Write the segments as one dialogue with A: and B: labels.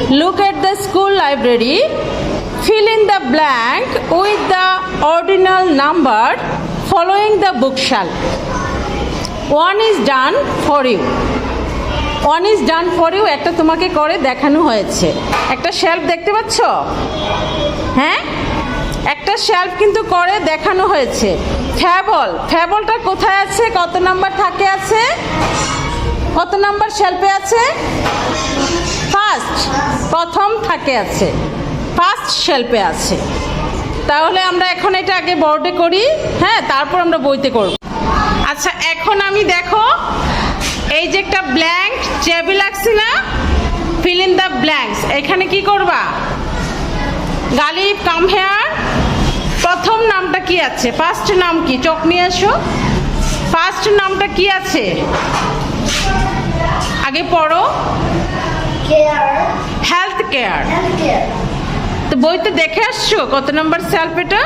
A: Look at the school library. Fill in the blank with the ordinal number following the bookshelf. One is done for you. One is done for you একটা তোমাকে করে দেখানো হয়েছে একটা shelf দেখতে পাচ্ছ হ্যাঁ একটা শেলফ কিন্তু করে দেখানো হয়েছে ফ্যাবল ফ্যাবলটা কোথায় আছে কত নাম্বার থাকে আছে কত নাম্বার শেলফে আছে ফার্স্ট প্রথম থাকে আছে। ফার্স্ট শেলফে আছে। তাহলে আমরা এখন এটা আগে বোর্ডে করি। হ্যাঁ তারপর আমরা বইতে করব। আচ্ছা এখন আমি দেখো, এই যে একটা ব্ল্যাঙ্ক চেবি লাগছে না? ফিল ইন দ্য ব্ল্যাঙ্কস এখানে কি করবা? গালিব কাম হেয়ার প্রথম নামটা কি আছে? ফার্স্ট নাম কি? চোখ নিয়ে এসো। ফার্স্ট নামটা কি আছে? আগে পড়ো। Health care. তো বইতে দেখে আসছো? কত নাম্বার সেলফ এটা?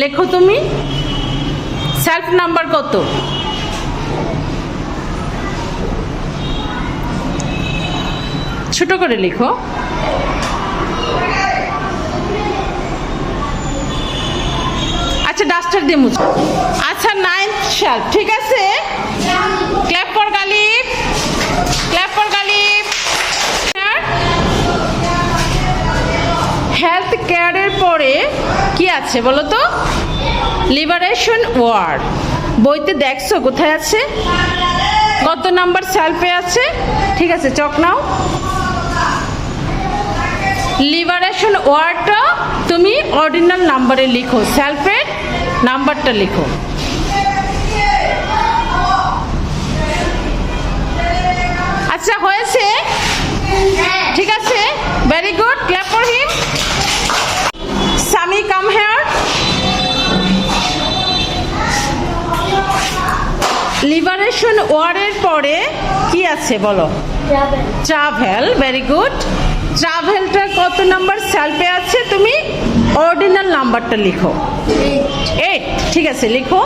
A: লেখো তুমি। সেলফ নাম্বার কত? ছোট করে লিখো। আচ্ছা ডাস্টার দিয়ে মুছো। আচ্ছা নাইন্থ সেলফ ঠিক আছে? হেলথ কেয়ারের পরে কি আছে বলো তো? লিবারেশন ওয়ার্ড বইতে দেখছ কোথায় আছে? কত নাম্বার সেলফে আছে? ঠিক আছে, চক নাও। লিবারেশন ওয়ার্ডটা তুমি অর্ডিনাল নাম্বারে লিখো সেলফের নাম্বারটা লিখো। লিবারেশন ওয়ার্ডের পরে কি আছে বলো? ট্রাভেল ভেরি গুড ট্রাভেলটা কত নাম্বার সেলফে আছে তুমি? অর্ডিনাল নাম্বারটা লিখো। এইট ঠিক আছে লিখো।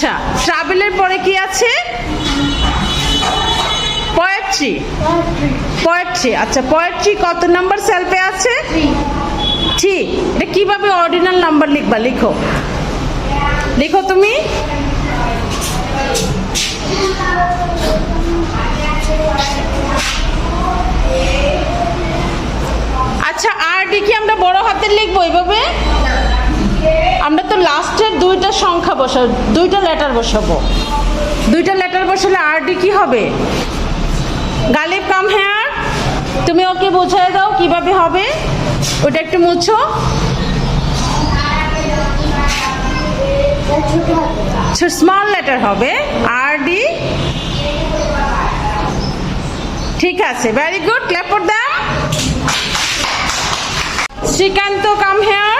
A: আচ্ছা ট্রাভেলের পরে কি আছে? পোয়েট্রি পোয়েট্রি আচ্ছা পোয়েট্রি কত নাম্বার সেলফে আছে. ঠিক এটা কীভাবে অর্ডিনাল নাম্বার লিখবা? লিখো। লিখো তুমি। আচ্ছা আর ডি কি আমরা বড় হাতের লিখব এইভাবে আমরা তো লাস্টের দুইটা সংখ্যা বসাবো, দুইটা লেটার বসাবো। দুইটা লেটার বসালে আর ডি কি হবে? গালিব কাম হেয়ার তুমি ওকে বোঝায় দাও কীভাবে হবে। ওটা একটু মুছো। স্মল লেটার হবে, আর ডি। ঠিক আছে very good clap them Srikanth come here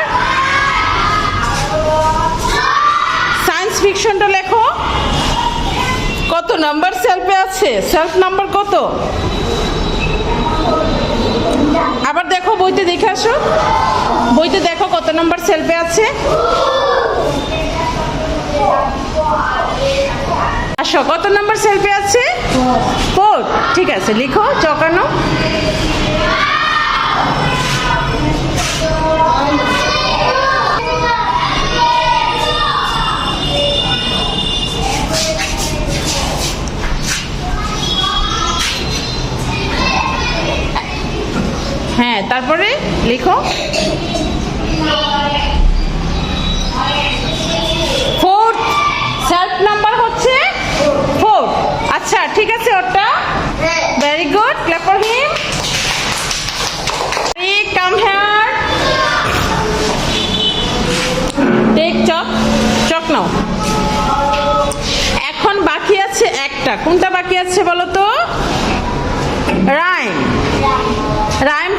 A: science লেখো। কত নাম্বার সেলফে আছে? সেলফ নাম্বার কত? আবার দেখো, বইতে দেখে আসো। বইতে দেখো কত নাম্বার সেলফে আছে। আসো, কত নাম্বার সেলফে আছে? ফোর ঠিক আছে, লিখো, চকানো। হ্যাঁ তারপরে লিখো। ফোর সেলফ নাম্বার হচ্ছে ফোর আচ্ছা ঠিক আছে ওটা গুড কাম চক চক এখন বাকি আছে একটা। কোনটা বাকি আছে বলো তো? রাইম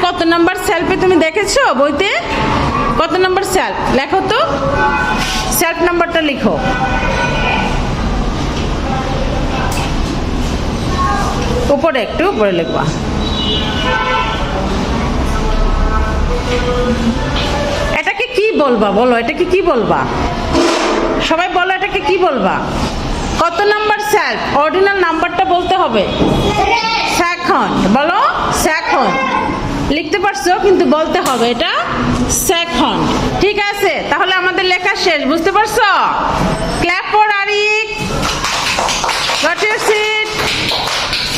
A: কত নাম্বার সেলফে তুমি দেখেছ বইতে? কত নাম্বার সেলফ? লেখো তো। সেলফ নাম্বারটা লিখো। উপরে একটু উপরে লিখবা। এটাকে কি বলবা? বলো এটাকে কি বলবা? সবাই বলো এটাকে কি বলবা? কত নাম্বার সেলফ? অর্ডিনাল নাম্বারটা বলতে হবে। সেকেন্ড বলো সেকেন্ড। লিখতে পারছ, কিন্তু বলতে হবে এটা সেকেন্ড ঠিক আছে? তাহলে আমাদের লেখা শেষ, বুঝতে পারছ? ক্ল্যাপ